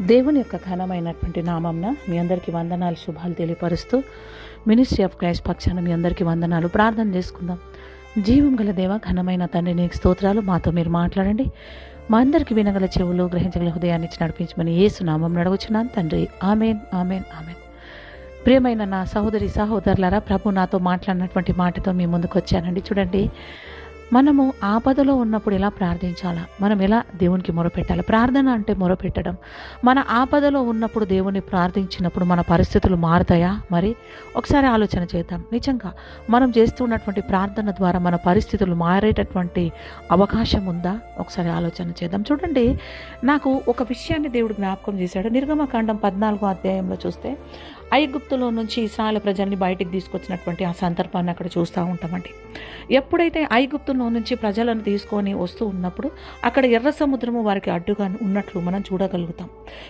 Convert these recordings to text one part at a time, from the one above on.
దేవుని యొక్క ఘనమైనటువంటి నామంన మీ అందరికీ వందనాలు శుభాలు తెలియపరుస్తూ మినిస్ట్రీ ఆఫ్ క్రైస్ట్ పక్షాన మీ అందరికీ వందనాలు. ప్రార్థన చేసుకుందాం. జీవం గల దేవ ఘనమైన తండ్రి నీకు స్తోత్రాలు. మాతో మీరు మాట్లాడండి. మా అందరికీ వినగల చెవులు గ్రహించగల హృదయాన్ని ఇచ్చి నడిపించమని ఏసు నామం నడవచ్చున్నాను తండ్రి ఆమెన్ ఆమెన్ ఆమెన్. ప్రియమైన నా సహోదరి సహోదరులారా ప్రభు నాతో మాట్లాడినటువంటి మాటతో మీ ముందుకు వచ్చానండి చూడండి మనము ఆపదలో ఉన్నప్పుడు ఎలా ప్రార్థించాలా? మనం ఎలా దేవునికి మొరపెట్టాలి? ప్రార్థన అంటే మొరపెట్టడం. మన ఆపదలో ఉన్నప్పుడు దేవుని ప్రార్థించినప్పుడు మన పరిస్థితులు మారుతాయా? మరి ఒకసారి ఆలోచన చేద్దాం. నిజంగా మనం చేస్తున్నటువంటి ప్రార్థన ద్వారా మన పరిస్థితులు మారేటటువంటి అవకాశం ఉందా? ఒకసారి ఆలోచన చేద్దాం. చూడండి నాకు ఒక విషయాన్ని దేవుడు జ్ఞాపకం చేశాడు. నిర్గమకాండం పద్నాలుగో అధ్యాయంలో చూస్తే ఐగుప్తులో నుంచి ఇస్రాయల్ ప్రజల్ని బయటికి తీసుకొచ్చినటువంటి ఆ సందర్భాన్ని అక్కడ చూస్తూ ఉంటామండి. ఎప్పుడైతే ఐగుప్తులో నుంచి ప్రజలను తీసుకొని వస్తూ ఉన్నప్పుడు అక్కడ ఎర్ర సముద్రము వారికి అడ్డుగా ఉన్నట్లు మనం చూడగలుగుతాం.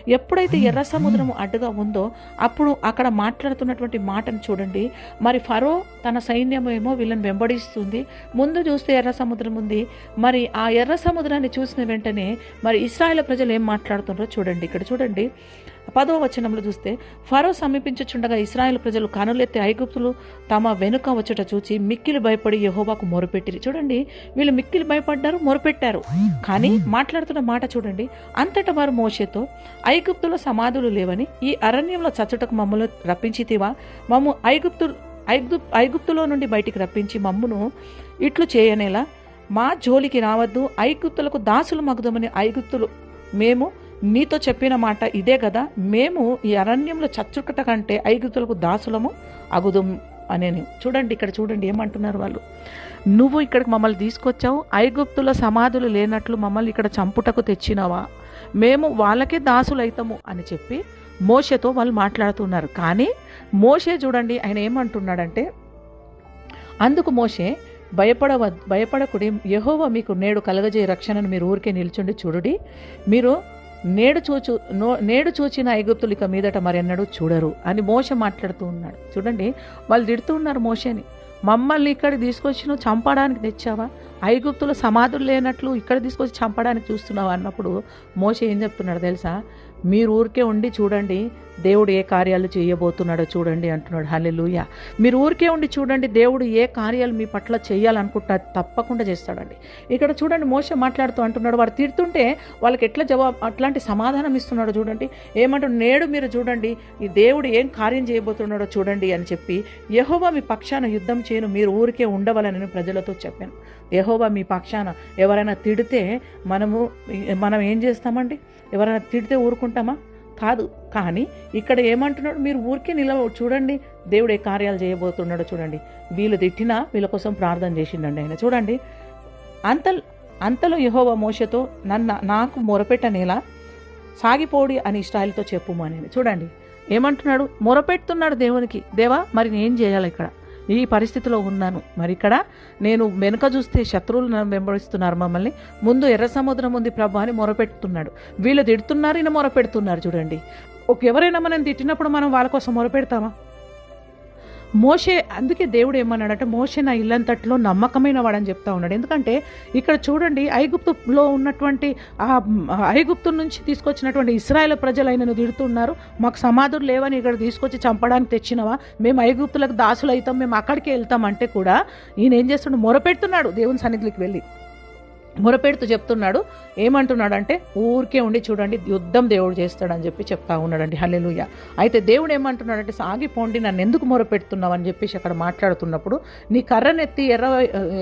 ఎప్పుడైతే ఎర్ర సముద్రము అడ్డుగా ఉందో అప్పుడు అక్కడ మాట్లాడుతున్నటువంటి మాటను చూడండి. మరి ఫరో తన సైన్యం ఏమో వీళ్ళని వెంబడిస్తుంది. ముందు చూస్తే ఎర్ర సముద్రం ఉంది. మరి ఆ ఎర్ర సముద్రాన్ని చూసిన వెంటనే మరి ఇస్రాయేల్ ప్రజలు ఏం మాట్లాడుతున్నారో చూడండి. ఇక్కడ చూడండి. పదవ వచనంలో చూస్తే ఫరో సమీపించుచుండగా ఇస్రాయేల్ ప్రజలు కనులెత్తి ఐగుప్తులు తమ వెనుక వచ్చుట చూచి మిక్కిలి భయపడి యహోబాకు మొరపెట్టిరి. చూడండి వీళ్ళు మిక్కిలి భయపడ్డారు మొరపెట్టారు. కానీ మాట్లాడుతున్న మాట చూడండి అంతటా వారు మోషేతో ఐగుప్తులో సమాధులు లేవని ఈ అరణ్యంలో చచ్చుటకు మమ్మల్ని రప్పించితివా? మమ్ము ఐగుప్తు ఐగుప్ ఐగుప్తులో నుండి బయటికి రప్పించి మమ్మును ఇట్లు చేయనేలా? మా జోలికి రావద్దు ఐగుప్తులకు దాసులు మగుదమని ఐగుప్తులు మేము నీతో చెప్పిన మాట ఇదే కదా మేము ఈ అరణ్యంలో చచ్చుకట కంటే ఐగుప్తులకు దాసులము అగుదం అనేని. చూడండి ఇక్కడ చూడండి ఏమంటున్నారు వాళ్ళు. నువ్వు ఇక్కడికి మమ్మల్ని తీసుకొచ్చావు ఐగుప్తుల సమాధులు లేనట్లు మమ్మల్ని ఇక్కడ చంపుటకు తెచ్చినావా? మేము వాళ్ళకే దాసులైతాము అని చెప్పి మోషతో వాళ్ళు మాట్లాడుతున్నారు. కానీ మోషే చూడండి ఆయన ఏమంటున్నాడంటే అందుకు మోషే భయపడవ భయపడకుడి యహోవ మీకు నేడు కలగజే రక్షణను మీరు ఊరికే నిల్చుండి చూడుడి. మీరు నేడు చూచు నో నేడు చూచిన ఐగుప్తులు ఇక మీదట మరెన్నడూ చూడరు అని మోస మాట్లాడుతూ ఉన్నాడు. చూడండి వాళ్ళు తిడుతూ ఉన్నారు మోషని. మమ్మల్ని ఇక్కడికి తీసుకొచ్చిన చంపడానికి తెచ్చావా? ఐగుప్తులు సమాధులు లేనట్లు ఇక్కడ తీసుకొచ్చి చంపడానికి చూస్తున్నావు అన్నప్పుడు మోస ఏం చెప్తున్నాడు తెలుసా? మీరు ఊరికే ఉండి చూడండి దేవుడు ఏ కార్యాలు చేయబోతున్నాడో చూడండి అంటున్నాడు. హల్లెలూయ. మీరు ఊరికే ఉండి చూడండి దేవుడు ఏ కార్యాలు మీ పట్ల చేయాలనుకుంటా తప్పకుండా చేస్తాడండి. ఇక్కడ చూడండి మోస మాట్లాడుతూ అంటున్నాడు వారు తిడుతుంటే వాళ్ళకి ఎట్లా జవాబు అట్లాంటి సమాధానం ఇస్తున్నాడో చూడండి. ఏమంటాడు నేడు మీరు చూడండి ఈ దేవుడు ఏం కార్యం చేయబోతున్నాడో చూడండి అని చెప్పి యహోవా మీ పక్షాన యుద్ధం చేయను మీరు ఊరికే ఉండవాలని నేను ప్రజలతో చెప్పాను. యహోవా మీ పక్షాన ఎవరైనా తిడితే మనము మనం ఏం చేస్తామండి? ఎవరైనా తిడితే ఊరుకుంటామా? కాదు కానీ ఇక్కడ ఏమంటున్నాడు? మీరు ఊరికే నిలవ చూడండి దేవుడు ఏ కార్యాలు చేయబోతున్నాడో చూడండి. వీళ్ళు తిట్టినా వీళ్ళ కోసం ప్రార్థన చేసిండండి ఆయన. చూడండి అంత అంతలో యహోవ మోసతో నన్ను నాకు మొరపెట్టనేలా సాగిపోడి అని ఇష్టాలతో చెప్పుము అని. చూడండి ఏమంటున్నాడు? మొరపెడుతున్నాడు దేవునికి. దేవా మరి నేను చేయాలి ఇక్కడ? ఈ పరిస్థితిలో ఉన్నాను. మరి ఇక్కడ నేను వెనుక చూస్తే శత్రువులు వెంబడిస్తున్నారు మమ్మల్ని. ముందు ఎర్ర సముద్రం ఉంది ప్రభు అని మొరపెడుతున్నాడు. వీళ్ళు తిడుతున్నారు ఈయన మొరపెడుతున్నారు చూడండి. ఒక ఎవరైనా మనం తిట్టినప్పుడు మనం వాళ్ళ కోసం మొరపెడతామా? మోషే అందుకే దేవుడు ఏమన్నాడంటే మోషే నా ఇల్లంతట్లో నమ్మకమైన వాడని చెప్తా ఉన్నాడు. ఎందుకంటే ఇక్కడ చూడండి ఐగుప్తులో ఉన్నటువంటి ఆ ఐగుప్తు నుంచి తీసుకొచ్చినటువంటి ఇస్రాయేల్ ప్రజలు ఆయనను తిడుతున్నారు మాకు సమాధులు లేవని ఇక్కడ తీసుకొచ్చి చంపడానికి తెచ్చినవా? మేము ఐగుప్తులకు దాసులు అవుతాం మేము అక్కడికి వెళ్తాం అంటే కూడా ఈయన ఏం చేస్తున్నాడు? మొరపెడుతున్నాడు దేవుని సన్నిధికి వెళ్ళి. మొరపెడుతూ చెప్తున్నాడు. ఏమంటున్నాడంటే ఊరికే ఉండి చూడండి యుద్ధం దేవుడు చేస్తాడని చెప్పి చెప్తా ఉన్నాడండి. హల్లెలూయ. అయితే దేవుడు ఏమంటున్నాడంటే సాగిపోండి నన్ను ఎందుకు మొరపెడుతున్నావు? అని చెప్పేసి అక్కడ మాట్లాడుతున్నప్పుడు నీ కర్రనెత్తి ఎర్ర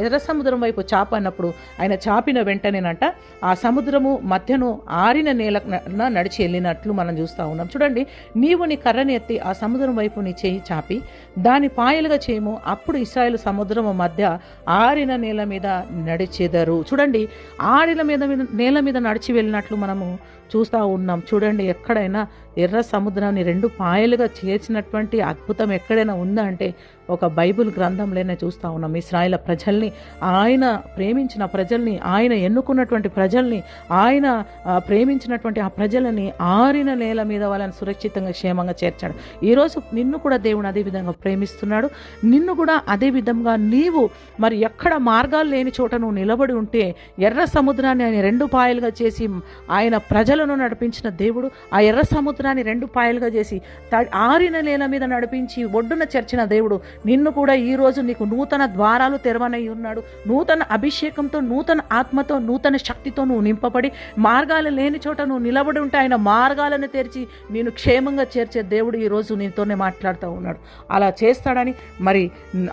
ఎర్ర సముద్రం వైపు చాప అన్నప్పుడు ఆయన చాపిన వెంటనేనంట ఆ సముద్రము మధ్యను ఆరిన నేల నడిచి వెళ్ళినట్లు మనం చూస్తూ ఉన్నాం. చూడండి నీవు నీ కర్రని ఎత్తి ఆ సముద్రం వైపు నీ చేయి చాపి దాని పాయలుగా చేయము అప్పుడు ఇస్రాయేల్ సముద్రము మధ్య ఆరిన నేల మీద నడిచెదరు. చూడండి ఆడిల మీద మీద నేల మీద నడిచి వెళ్ళినట్లు మనము చూస్తూ ఉన్నాం. చూడండి ఎక్కడైనా ఎర్ర సముద్రాన్ని రెండు పాయలుగా చేర్చినటువంటి అద్భుతం ఎక్కడైనా ఉందా అంటే ఒక బైబిల్ గ్రంథంలోనే చూస్తూ ఉన్నాం. ఇస్రాయిల ప్రజల్ని ఆయన ప్రేమించిన ప్రజల్ని ఆయన ఎన్నుకున్నటువంటి ప్రజల్ని ఆయన ప్రేమించినటువంటి ఆ ప్రజలని ఆరిన నేల మీద వాళ్ళని సురక్షితంగా క్షేమంగా చేర్చాడు. ఈరోజు నిన్ను కూడా దేవుడు అదే విధంగా ప్రేమిస్తున్నాడు. నిన్ను కూడా అదే విధంగా నీవు మరి ఎక్కడ మార్గాలు లేని చోట నువ్వు నిలబడి ఉంటే ఎర్ర సముద్రాన్ని ఆయన రెండు పాయలుగా చేసి ఆయన ప్రజలను నడిపించిన దేవుడు ఆ ఎర్ర సముద్రాన్ని రెండు పాయలుగా చేసి త- ఆరిన నేల మీద నడిపించి ఒడ్డున చేర్చిన దేవుడు నిన్ను కూడా ఈ రోజు నీకు నూతన ద్వారాలు తెరవనై ఉన్నాడు. నూతన అభిషేకంతో నూతన ఆత్మతో నూతన శక్తితో నువ్వు నింపబడి మార్గాలు లేని చోట నువ్వు నిలబడి ఉంటే ఆయన మార్గాలను తెరిచి నేను క్షేమంగా చేర్చే దేవుడు ఈ రోజు నీతోనే మాట్లాడుతూ ఉన్నాడు. అలా చేస్తాడని మరి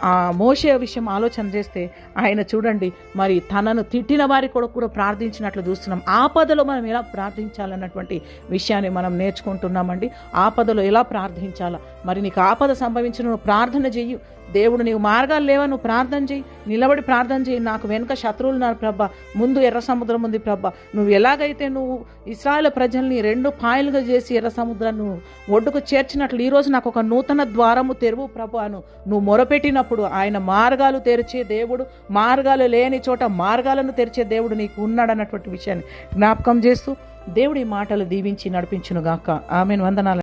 ఆ మోషే విషయం ఆలోచన చేస్తే ఆయన చూడండి మరి తనను తిట్టిన వారి కూడా కూడా ప్రార్థించినట్లు చూస్తున్నాం. ఆపదలో మనం ఎలా ప్రార్థించాలన్నటువంటి విషయాన్ని మనం నేర్చుకుంటాం. నేర్చుకుంటున్నామండి ఆపదలో ఎలా ప్రార్థించాలా? మరి నీకు ఆపద సంభవించిన నువ్వు ప్రార్థన చెయ్యి. దేవుడు నీవు మార్గాలు లేవా? నువ్వు ప్రార్థన చేయి నిలబడి ప్రార్థన చేయి నాకు వెనుక శత్రువులు నా ప్రభ. ముందు ఎర్ర సముద్రం ఉంది ప్రభ. నువ్వు ఎలాగైతే నువ్వు ఇస్రాయల్ ప్రజల్ని రెండు పాయలుగా చేసి ఎర్ర సముద్రాన్ని ఒడ్డుకు చేర్చినట్లు ఈరోజు నాకు ఒక నూతన ద్వారము తెరువు ప్రభు అను. నువ్వు మొరపెట్టినప్పుడు ఆయన మార్గాలు తెరిచే దేవుడు మార్గాలు లేని చోట మార్గాలను తెరిచే దేవుడు నీకు ఉన్నాడన్నటువంటి విషయాన్ని జ్ఞాపకం చేస్తూ దేవుడి మాటలు దీవించి నడిపించునుగాక. ఆమెను. వందనాలు.